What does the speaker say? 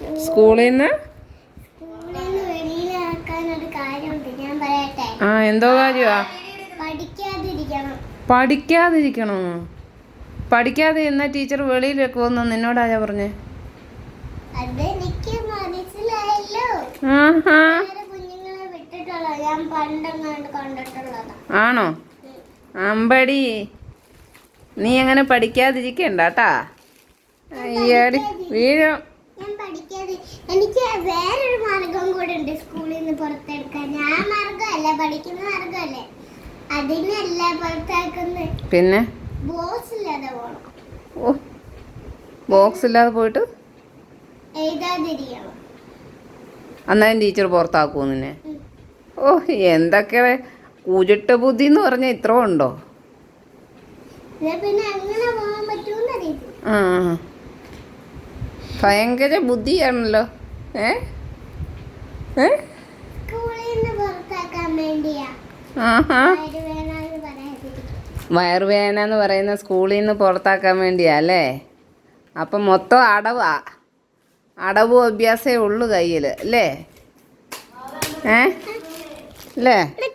സ്കൂളിൽ നിന്ന് ആ എന്തോ കാര്യമാ പഠിക്കാതിരിക്കണം. പഠിക്കാതെ എന്നാ ടീച്ചർ വെളിയിൽ വെക്കുമെന്ന് നിന്നോടാരാ പറഞ്ഞേ? ആണോ? അമ്പടി. നീ അങ്ങനെ പഠിക്കാതിരിക്കണ്ട കേട്ടാ. അയ്യാടി വീഴും. പഠിക്കാതെ എനിക്ക് വേറൊരു മാർഗം കൂടെ ഉണ്ട് സ്കൂളിൽ നിന്ന് പുറത്തെടുക്കാൻ. ഞാൻ മാർഗമല്ല പഠിക്കുന്ന മാർഗമല്ലേ. അതിനല്ല പുറത്താക്കുന്നത്. പിന്നെ? ബോക്സ് ഇല്ലാതെ പോകണം ഓ ബോക്സ് ഇല്ലാതെ പോയിട്ട്? എഴുതാതിരിക്കണം. അന്നേരം ടീച്ചർ പുറത്താക്കുമോ നിന്നെ? ഓ എന്തൊക്കെ കൂജിട്ട ബുദ്ധി എന്ന് പറഞ്ഞ ഇത്ര ഉണ്ടോ? പിന്നെ അങ്ങനെ പോകാൻ പറ്റുമെന്ന് അറിയത്തില്ല. ആ. ഭയങ്കര ബുദ്ധിയാണല്ലോ. ഏ? വയറുവേദന എന്ന് പറയുന്ന സ്കൂളിൽ നിന്ന് പുറത്താക്കാൻ വേണ്ടിയാ അല്ലേ? അപ്പം മൊത്തം അടവാ. അടവും അഭ്യാസമേ ഉള്ളു കയ്യിൽ അല്ലേ? ഏ? അല്ലേ?